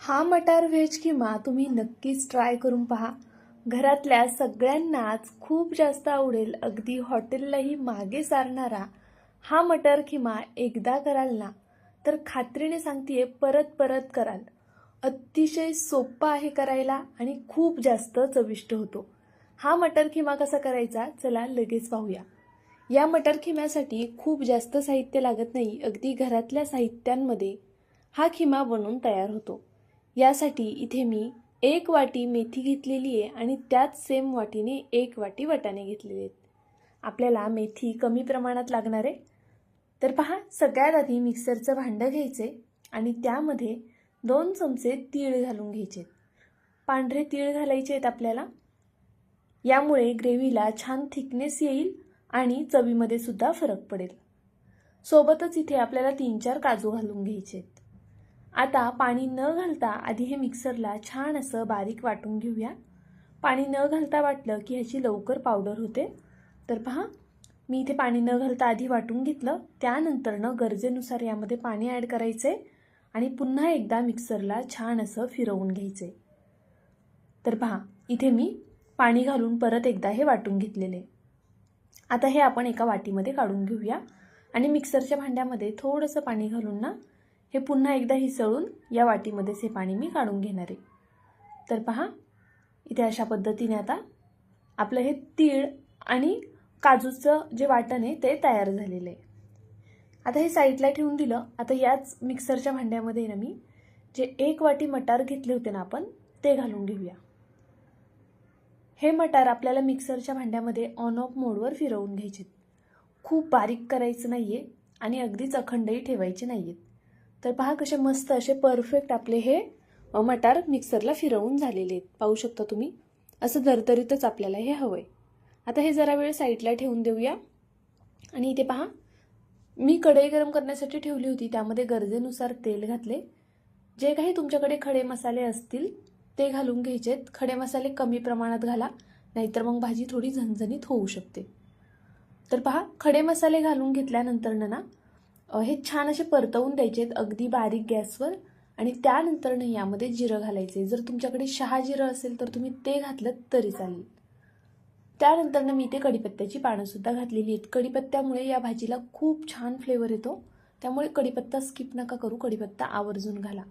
हा मटार व्हेज किमा तुम्ही नक्कीच ट्राय करून पहा. घरातल्या सगळ्यांनाच खूप जास्त आवडेल अगदी हॉटेललाही मागे सारणारा हा मटर किमा एकदा कराल ना तर खात्रीने सांगतेय परत परत कराल. अतिशय सोपा आहे करायला आणि खूप जास्त चविष्ट होतो. हा मटर किमा कसा करायचा चला लगेच पाहूया. या मटर खिम्यासाठी खूप जास्त साहित्य लागत नाही अगदी घरातल्या साहित्यांमध्ये हा खिमा बनून तयार होतो. यासाठी इथे मी एक वाटी मेथी घेतलेली आहे आणि त्याच सेम वाटीने एक वाटी वाटाणे घेतलेले आहेत. आपल्याला मेथी कमी प्रमाणात लागणार आहे. तर पहा सगळ्यात आधी मिक्सरचं भांडं घ्यायचे आणि त्यामध्ये दोन चमचे तीळ घालून घ्यायचे पांढरे तीळ घालायचे आहेत आपल्याला. यामुळे ग्रेव्हीला छान थिकनेस येईल आणि चवीमध्ये सुद्धा फरक पडेल. सोबतच इथे आपल्याला तीन चार काजू घालून घ्यायचे आहेत आता पाणी न घालता आधी हे मिक्सरला छान असं बारीक वाटून घेऊया. पाणी न घालता वाटलं की ह्याची लवकर पावडर होते. तर पहा मी इथे पाणी न घालता आधी वाटून घेतलं. त्यानंतरनं गरजेनुसार यामध्ये पाणी ॲड करायचे आणि पुन्हा एकदा मिक्सरला छान असं फिरवून घ्यायचे तर पहा इथे मी पाणी घालून परत एकदा हे वाटून घेतलेले. आता हे आपण एका वाटीमध्ये काढून घेऊया आणि मिक्सरच्या भांड्यामध्ये थोडंसं पाणी घालून ना हे पुन्हा एकदा हिसळून या वाटीमध्येच हे पाणी मी काढून घेणार आहे. तर पहा इथे अशा पद्धतीने आता आपलं हे तीळ आणि काजूचं जे वाटण आहे ते तयार झालेलं आहे. आता हे साईडला ठेवून दिलं. आता याच मिक्सरच्या भांड्यामध्ये ना मी जे एक वाटी मटार घेतले होते ना आपण ते घालून घेऊया. हे मटार आपल्याला मिक्सरच्या भांड्यामध्ये ऑन ऑफ मोडवर फिरवून घ्यायचे खूप बारीक करायचं नाही आहे आणि अगदीच अखंडही ठेवायचे नाही आहेत तर पहा कसे मस्त असे परफेक्ट आपले हे मटार मिक्सरला फिरवून झालेले आहेत. पाहू शकता तुम्ही? असं दरदरीतच आपल्याला हे हवं आहे आता हे जरा वेळ साईडला ठेवून देऊया. आणि इथे पहा मी कढई गरम करण्यासाठी ठेवली होती त्यामध्ये गरजेनुसार तेल घातले. जे काही तुमच्याकडे खडे मसाले असतील ते घालून घ्यायचेत खडे मसाले कमी प्रमाणात घाला नाहीतर मग भाजी थोडी झणझणीत होऊ शकते. तर पहा खडे मसाले घालून घेतल्यानंतर ना हे छान असे परतवून द्यायचे आहेत अगदी बारीक गॅसवर आणि त्यानंतरनं यामध्ये जिरं घालायचे. जर तुमच्याकडे शहा जिरं असेल तर तुम्ही ते घातलं तरी चालेल. त्यानंतरनं मी ते कढीपत्त्याची पानंसुद्धा घातलेली आहेत. कढीपत्त्यामुळे या भाजीला खूप छान फ्लेवर येतो. त्यामुळे कढीपत्ता स्किप नका करू कढीपत्ता आवर्जून घाला.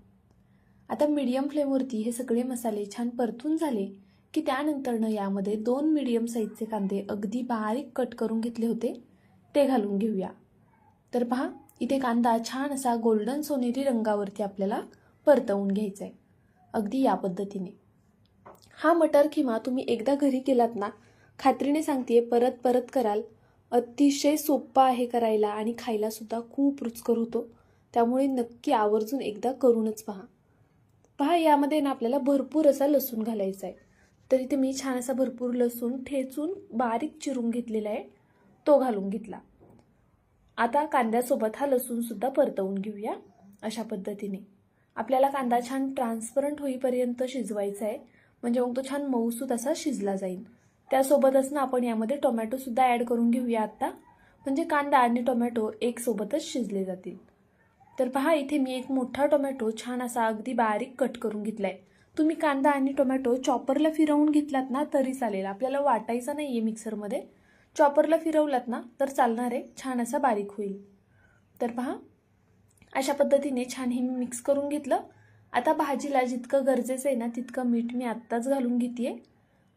आता मीडियम फ्लेमवरती हे सगळे मसाले छान परतून झाले की त्यानंतरनं यामध्ये दोन मीडियम साईजचे कांदे अगदी बारीक कट करून घेतले होते. ते घालून घेऊया. तर पहा इथे कांदा छान असा गोल्डन सोनेरी रंगावरती आपल्याला परतवून घ्यायचा आहे अगदी या पद्धतीने. हा मटर किमा तुम्ही एकदा घरी केलात ना खात्रीने सांगते परत परत कराल. अतिशय सोप्पा आहे करायला आणि खायलासुद्धा खूप रुचकर होतो. त्यामुळे नक्की आवर्जून एकदा करूनच पहा. पहा यामध्ये ना आपल्याला भरपूर असा लसूण घालायचा आहे तर इथे मी छान असा भरपूर लसूण ठेचून बारीक चिरून घेतलेला आहे. तो घालून घेतला. आता कांद्यासोबत हा लसूणसुद्धा परतवून घेऊया अशा पद्धतीने. आपल्याला कांदा छान ट्रान्सपरंट होईपर्यंत शिजवायचा आहे. म्हणजे मग तो छान मऊसूत असा शिजला जाईल. त्यासोबतच ना आपण यामध्ये टोमॅटोसुद्धा ॲड करून घेऊया आत्ता म्हणजे कांदा आणि टोमॅटो एकसोबतच शिजले जातील. तर पहा इथे मी एक मोठा टोमॅटो छान असा अगदी बारीक कट करून घेतला आहे तुम्ही कांदा आणि टोमॅटो चॉपरला फिरवून घेतलात ना तरी चालेल. आपल्याला वाटायचा नाही आहे मिक्सरमध्ये चॉपरला फिरवलात ना तर चालणार आहे छान असा बारीक होईल. तर पहा अशा पद्धतीने छान हे मी मिक्स करून घेतलं. आता भाजीला जितकं गरजेचं आहे ना तितकं मीठ मी आत्ताच घालून घेते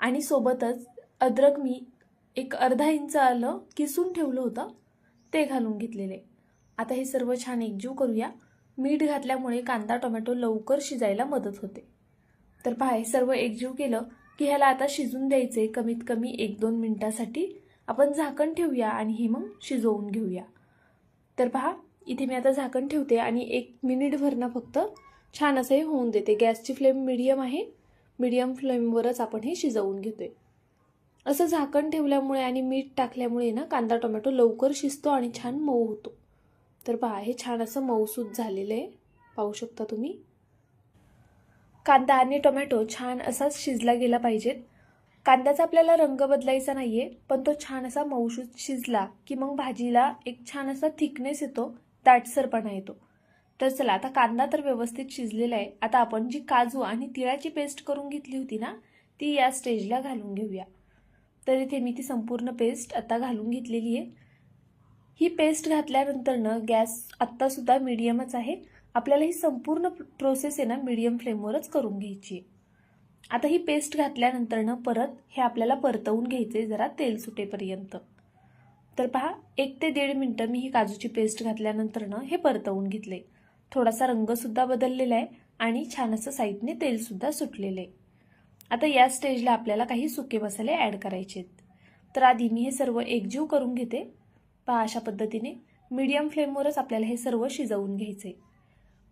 आणि सोबतच अद्रक मी एक अर्धा इंच आलं किसून ठेवलं होतं ते घालून घेतलेले. आता हे सर्व छान एकजीव करूया. मीठ घातल्यामुळे कांदा टोमॅटो लवकर शिजायला मदत होते. तर पहा हे सर्व एकजीव केलं की ह्याला आता शिजून द्यायचे कमीत कमी एक दोन मिनटासाठी. आपण झाकण ठेवूया आणि हे मग शिजवून घेऊया. तर पहा इथे मी आता झाकण ठेवते आणि एक मिनिटभरनं फक्त छान असं हे होऊन देते. गॅसची फ्लेम मिडियम आहे. मिडियम फ्लेमवरच आपण हे शिजवून घेतोय. असं झाकण ठेवल्यामुळे आणि मीठ टाकल्यामुळे ना कांदा टोमॅटो लवकर शिजतो आणि छान मऊ होतो. तर पहा हे छान असं मऊसूत झालेलं आहे. पाहू शकता तुम्ही? कांदा आणि टोमॅटो छान असाच शिजला गेला पाहिजेत. कांद्याचा आपल्याला रंग बदलायचा नाही आहे पण तो छान असा मऊशू शिजला की मग भाजीला एक छान असा थिकनेस येतो दाटसरपणा येतो. तर चला आता कांदा तर व्यवस्थित शिजलेला आहे. आता आपण जी काजू आणि तिळाची पेस्ट करून घेतली होती ना ती या स्टेजला घालून घेऊया. तर इथे मी ती संपूर्ण पेस्ट आता घालून घेतलेली आहे. ही पेस्ट घातल्यानंतरनं गॅस आत्तासुद्धा मिडियमच आहे. आपल्याला ही संपूर्ण प्रोसेस आहे ना मिडियम फ्लेमवरच करून घ्यायची आहे. आता ही पेस्ट घातल्यानंतरनं परत हे आपल्याला परतवून घ्यायचे जरा तेल सुटेपर्यंत. तर पहा एक ते दीड मिनटं मी ही काजूची पेस्ट घातल्यानंतरनं हे परतवून घेतले. थोडासा रंगसुद्धा बदललेला आहे आणि छान असं साईडने तेलसुद्धा सुटलेलं आहे. आता या स्टेजला आपल्याला काही सुके मसाले ॲड करायचे आहेत. तर आधी मी हे सर्व एकजीव करून घेते. पहा अशा पद्धतीने मीडियम फ्लेमवरच आपल्याला हे सर्व शिजवून घ्यायचे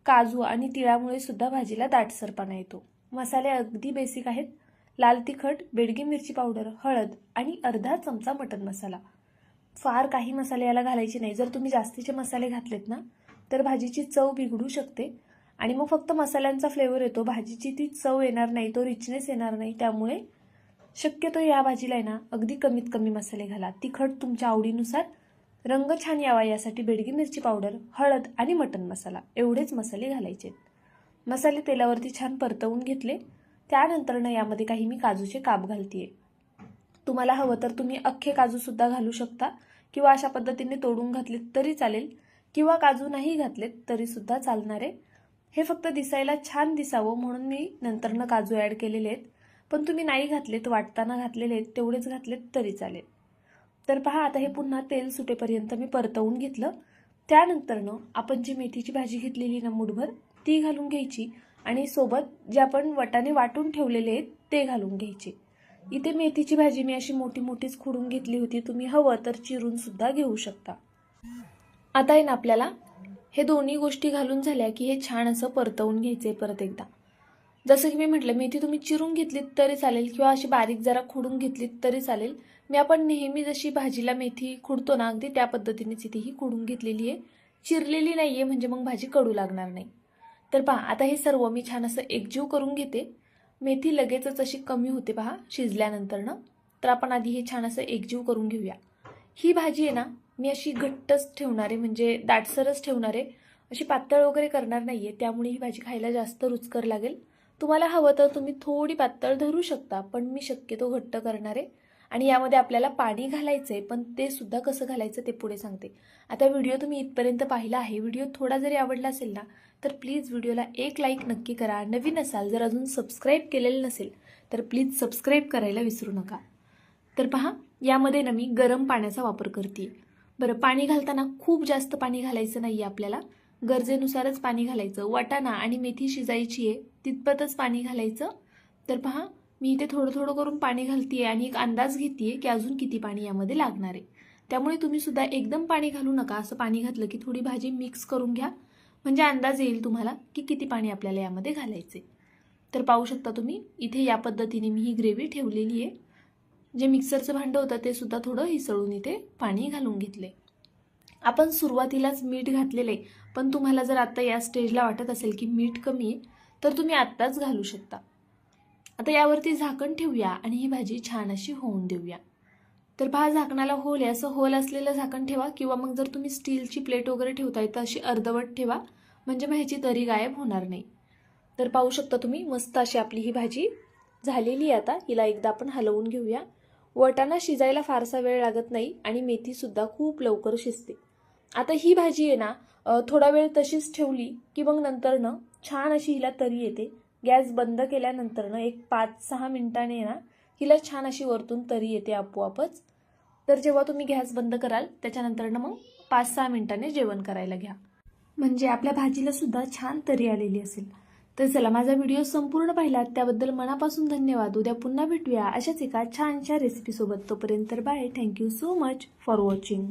काजू आणि तिळामुळे सुद्धा भाजीला दाटसरपणा येतो. मसाले अगदी बेसिक आहेत. लाल तिखट बेडगी मिरची पावडर हळद आणि अर्धा चमचा मटन मसाला. फार काही मसाले याला घालायचे नाही. जर तुम्ही जास्तीचे मसाले घातलेत ना तर भाजीची चव बिघडू शकते. आणि मग फक्त मसाल्यांचा फ्लेवर येतो. भाजीची ती चव येणार नाही तो रिचनेस येणार नाही. त्यामुळे शक्यतो या भाजीला आहे ना अगदी कमीत कमी मसाले घाला. तिखट तुमच्या आवडीनुसार रंग छान यावा यासाठी बेडगी मिरची पावडर हळद आणि मटन मसाला एवढेच मसाले घालायचे आहेत मसाले तेलावरती छान परतवून घेतले. त्यानंतरनं यामध्ये काही मी काजूचे काप घालतीये. तुम्हाला हवं तर तुम्ही अख्खे काजूसुद्धा घालू शकता किंवा अशा पद्धतीने तोडून घातलेत तरी चालेल किंवा काजू नाही घातलेत तरीसुद्धा चालणार. आहे हे फक्त दिसायला छान दिसावं म्हणून मी नंतरनं काजू ॲड केलेले आहेत. पण तुम्ही नाही घातलेत वाटताना घातलेले आहेत तेवढेच घातलेत तरी चालेल. तर पहा आता हे पुन्हा तेल सुटेपर्यंत मी परतवून घेतलं. त्यानंतरनं आपण जी मेथीची भाजी घेतलेली ना मुठभर ती घालून घ्यायची आणि सोबत जे आपण वटाने वाटून ठेवलेले आहेत ते घालून घ्यायचे. इथे मेथीची भाजी मी अशी मोठी मोठीच खुडून घेतली होती तुम्ही हवं तर चिरून सुद्धा घेऊ शकता. आता आहे ना आपल्याला हे दोन्ही गोष्टी घालून झाल्या की हे छान असं परतवून घ्यायचे परत एकदा. जसं की मी म्हटलं मेथी तुम्ही चिरून घेतलीत तरी चालेल किंवा अशी बारीक जरा खुडून घेतलीत तरी चालेल. मी आपण नेहमी जशी भाजीला मेथी खुडतो ना अगदी त्या पद्धतीनेच इथे ही खुडून घेतलेली आहे. चिरलेली नाही आहे म्हणजे मग भाजी कडू लागणार नाही. तर पहा आता हे सर्व मी छान असं एकजीव करून घेते. मेथी लगेचच अशी कमी होते पहा शिजल्यानंतरनं. तर आपण आधी हे छान असं एकजीव करून घेऊया. ही भाजी आहे ना मी अशी घट्टच ठेवणार आहे म्हणजे दाटसरच ठेवणारे अशी पातळ वगैरे करणार नाही आहे त्यामुळे ही भाजी खायला जास्त रुचकर लागेल. तुम्हाला हवं तर तुम्ही थोडी पातळ धरू शकता पण मी शक्यतो घट्ट करणार. आहे आणि यामध्ये आपल्याला पाणी घालायचं आहे पण ते सुद्धा कसं घालायचं ते पुढे सांगते. आता व्हिडिओ तुम्ही इथपर्यंत पाहिला आहे व्हिडिओ थोडा जरी आवडला असेल ना तर प्लीज व्हिडिओला एक लाईक नक्की करा. नवीन असाल जर अजून सबस्क्राईब केलेलं नसेल तर प्लीज सबस्क्राईब करायला विसरू नका. तर पहा यामध्ये ना मी गरम पाण्याचा वापर करते बरं पाणी घालताना खूप जास्त पाणी घालायचं नाही आहे आपल्याला. गरजेनुसारच पाणी घालायचं. वाटाणा आणि मेथी शिजायची आहे तितपतच पाणी घालायचं. तर पहा मी इथे थोडं थोडं करून पाणी घालतीये आणि एक अंदाज घेते की अजून किती पाणी यामध्ये लागणार आहे. त्यामुळे तुम्ही सुद्धा एकदम पाणी घालू नका. असं पाणी घातलं की थोडी भाजी मिक्स करून घ्या. म्हणजे अंदाज येईल तुम्हाला की किती पाणी आपल्याला यामध्ये घालायचे तर पाहू शकता तुम्ही इथे या पद्धतीने मी ही ग्रेव्ही ठेवलेली आहे. जे मिक्सरचं भांडं होतं ते सुद्धा थोडं हिसळून इथे पाणी घालून घेतले आपण सुरुवातीलाच मीठ घातलेले पण तुम्हाला जर आता या स्टेजला वाटत असेल की मीठ कमी आहे तर तुम्ही आत्ताच घालू शकता. आता यावरती झाकण ठेवूया आणि ही भाजी छान अशी होऊन देऊया. तर पहा झाकणाला होल आहे. असं होल असलेलं झाकण ठेवा किंवा मग जर तुम्ही स्टीलची प्लेट वगैरे ठेवताय तर अशी अर्धवट ठेवा. म्हणजे मग ह्याची तरी गायब होणार नाही. तर पाहू शकता तुम्ही मस्त अशी आपली ही भाजी झालेली आहे आता. हिला एकदा आपण हलवून घेऊया. वटाणा शिजायला फारसा वेळ लागत नाही आणि मेथीसुद्धा खूप लवकर शिजते. आता ही भाजी आहे ना थोडा वेळ तशीच ठेवली की मग नंतरनं छान अशी हिला तरी येते. गॅस बंद केल्यानंतरनं एक पाच सहा मिनिटाने ना हिला छान अशी वरतून तरी येते आपोआपच. तर जेव्हा तुम्ही गॅस बंद कराल त्याच्यानंतरनं मग पाच सहा मिनिटाने जेवण करायला घ्या. म्हणजे आपल्या भाजीला सुद्धा छान तरी आलेली असेल. तर चला माझा व्हिडिओ संपूर्ण पाहिलात त्याबद्दल मनापासून धन्यवाद. उद्या पुन्हा भेटूया अशाच एका छानशा रेसिपीसोबत तोपर्यंत bye thank you so much for watching